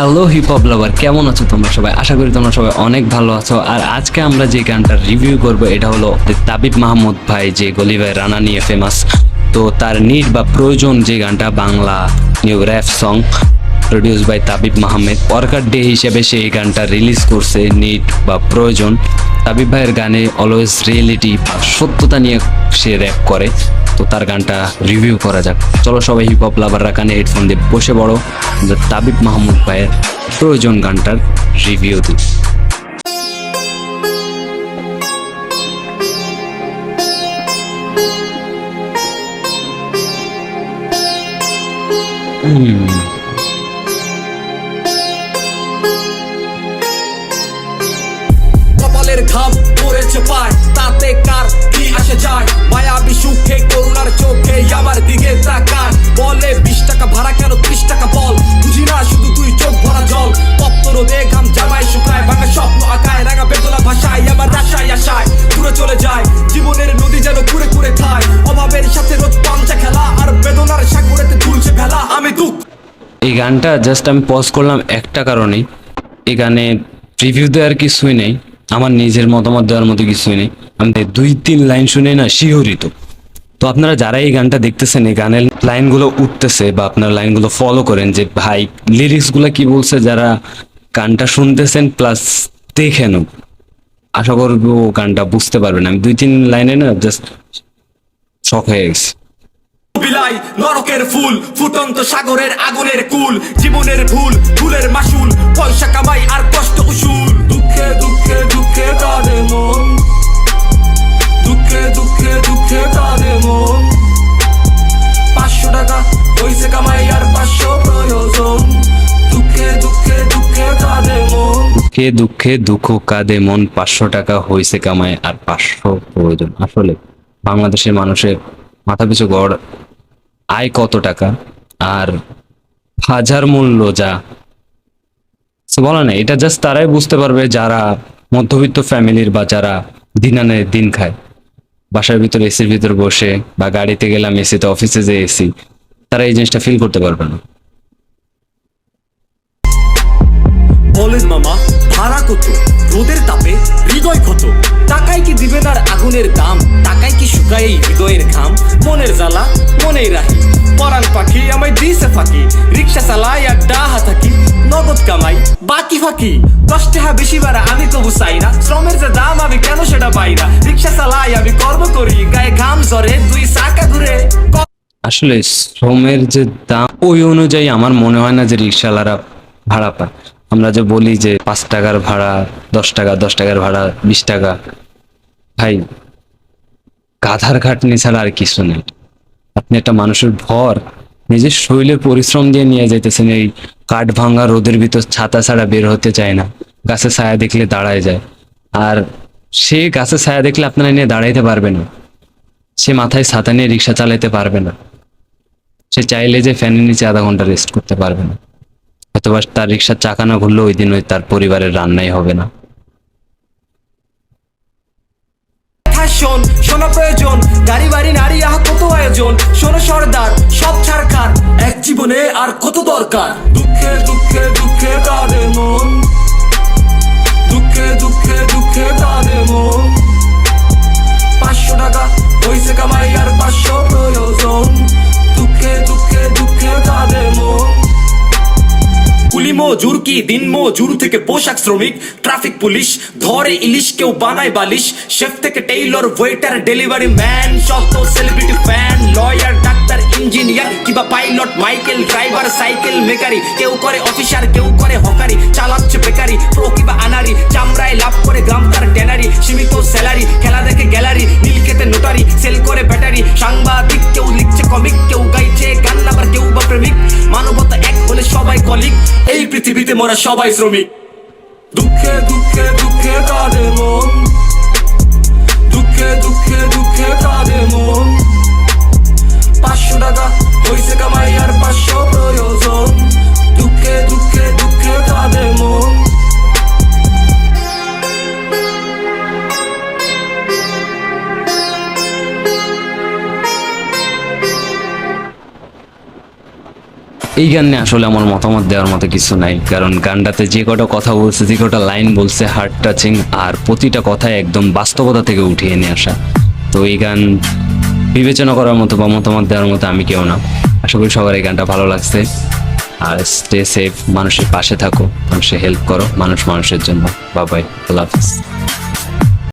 Hello hip hop লাভার কেমন আছো তোমরা সবাই? আশা করি তোমরা সবাই অনেক ভালো আছো। আর আজকে আমরা যে গানটা রিভিউ করব, এটা হলো তাবিব মাহমুদ ভাই, যে গলি ভাই রানা নিয়ে ফেমাস তো তার নিড বা প্রয়োজন যে গানটা, Bangla new rap song produce by Tabib Mahmed worker day হিসেবে সে এই গানটা রিলিজ করছে, নিট বা প্রয়োজন। তাবিব ভাইয়ের গানে অলওয়েজ রিয়েলিটি বা সত্যতা নিয়ে সে র্যাপ করে। তো তার গানটা রিভিউ করা যাক। চলো সবাই হিপ হপ লাভাররা কানে হেডফোন দিয়ে বসে বড় তাবিব মাহমুদ ভাইয়ের প্রয়োজন গানটার রিভিউ দিই। কপালের ঘাম পড়েছে পায়, তাতে কার কি আসে যায়? সুখে করুণার চোখে দিকে তাকায় বলে বিশ টাকা ভাড়া কেন? ত্রিশ টাকা বল। বুঝি না, শুধু তুই চোখ ভরা জল। তপ্ত রোদে ঘাম শুকায় স্বপ্ন রাঙা ভাষায় আমার আশায় আশায় দূরে চলে যায়। জীবনের নদী যেন কুড়ে কুড়ে খায়। অভাবের সাথে রোজ পাঞ্চা খেলা, আর বেদনার সাগরেতে ঝুলছে আমি দুঃখ এই গানটা জাস্ট আমি পজ করলাম একটা কারণেই। এই গানে রিভিউ দেওয়ার কিছুই নেই। আমার নিজের মতামত দেওয়ার মতো কিছুই নেই। আমি দুই তিন লাইন শুনে না, শিহরিত। তো আপনারা যারা এই গানটা দেখতেছেন, এই গানের লাইনগুলো উঠতেছে বা আপনারা লাইনগুলো ফলো করেন যে, ভাই লিরিক্সগুলো কি বলছে? যারা গানটা শুনতেছেন প্লাস দেখেনও আশা করব গানটা বুঝতে পারবেন। আমি দুই তিন লাইনে না জাস্ট শখ হয়ে গেছি। বিলাই, নরকের ফুল, ফুটন্ত সাগরের আগুনের কুল, জীবনের ভুল, ভুলের মাসুল, পয়সা কামাই আর কষ্ট উসুল। দুঃখে দুঃখে দুঃখে কাঁদে মন। কে দুঃখে দুঃখ কাঁদে মন পাঁচশো টাকা হয়েছে কামায় আর পাঁচশো প্রয়োজন। আসলে বাংলাদেশের মানুষের মাথা পিছু গড় আয় কত টাকা আর হাজার মূল্য যা। বলা নেই, এটা জাস্ট তারাই বুঝতে পারবে যারা মধ্যবিত্ত ফ্যামিলির বা যারা দিন আনে দিন খায়। বাসার ভিতরে এসির ভিতর বসে বা গাড়িতে গেলাম এসিতে অফিসে যে এসি তারা এই জিনিসটা ফিল করতে পারবে না। বলেন মামা, ভাড়া কত? রোদের তাপে হৃদয় ক্ষত। টাকায় কি দিবেন আর আগুনের দাম? টাকায় কি শুকায় এই হৃদয়ের ঘাম? মনের জ্বালা, মনেই রাখি পরাণ পাখি আমায় দিছে ফাঁকি। রিক্সা চালাই আর ডাহা থাকি নগদ কামাই, বাকি ফাঁকি। দশ টাকা বেশি বাড়া আমি তবু চাই না। শ্রমের যে দাম, আমি কেন সেটা পাই না? রিক্সা চালাই, আমি কর্ম করি, গায়ে ঘাম ঝরে, দুই চাকা ঘুরে আসলে শ্রমের যে দাম, ওই অনুযায়ী আমার মনে হয় না যে রিক্সাওয়ালারা ভাড়া পায়। আমরা যে বলি যে পাঁচ টাকার ভাড়া, দশ টাকা, দশ টাকার ভাড়া, বিশ টাকা, ভাই, গাধার খাটনি ছাড়া আর কিছু নেই। আপনি একটা মানুষের ভর, নিজের শরীরের পরিশ্রম দিয়ে নিয়ে যাইতেছেন, এই কাঠ ভাঙা রোদের ভিতর ছাতা ছাড়া বের হতে চায় না, গাছে ছায়া দেখলে দাঁড়ায় যায়। আর সে গাছে ছায়া দেখলে আপনারা নিয়ে দাঁড়াইতে পারবে না, সে মাথায় ছাতা নিয়ে রিক্সা চালাইতে পারবে না, সে চাইলে যে ফ্যানের নিচে আধা ঘণ্টা রেস্ট করতে পারবে না। অথবা তার রিক্সার চাকা না ঘুরলে ওই দিন ওই তার পরিবারের রান্নাই হবে না। শোনা প্রয়োজন বাড়ি, নারী, আহ, কত আয়োজন। সর্দার, সব ছাড়খার, এক জীবনে আর কত দরকার? দুঃখে দুঃখে দুঃখে কি? দিন মজুর থেকে পোশাক শ্রমিক, ট্রাফিক পুলিশ, ধরে ইলিশ কেউ বানায় বালিশ, শেফ থেকে টেইলর ওয়েটার ডেলিভারি ম্যান শত celebrity fan lawyer doctor engineer কিংবা পাইলট মাইকেল ড্রাইভার সাইকেল মেকারি কেউ করে অফিসার কেউ করে হকারি চালাচ্ছে বেকারি প্রো কিংবা আনারি, চামড়ায় লাভ করে গ্রাম তার ট্যানারি, সীমিত স্যালারি খেলা দেখে গ্যালারি নীল খেতে নোটারি সেল করে ব্যাটারি সাংবাদিক কেউ লিখছে কমিক কেউ কলিক এই পৃথিবীতে মোরা সবাই শ্রমিক। দুঃখে দুঃখে দুঃখে তাদের মন। দুঃখে দুঃখে দুঃখে তাদের মন। পাঁচশো টাকা হইছে কামাই আর পাঁচশো প্রয়োজন। এই গানে আসলে আমার মতামত দেওয়ার মতো কিছু নাই, কারণ গানটাতে যে কটা কথা বলছে, যে কটা লাইন বলছে হার্ট টাচিং আর প্রতিটা কথায় একদম বাস্তবতা থেকে উঠিয়ে নিয়ে আসা। তো এই গান বিবেচনা করার মতো বা মতামত দেওয়ার মতো আমি কেউ না। আশা করি সবার এই গানটা ভালো লাগছে। আর স্টে সেফ মানুষের পাশে থাকো, মানুষের হেল্প করো, মানুষ মানুষের জন্য। বাবাই আল্লাহ হাফিজ।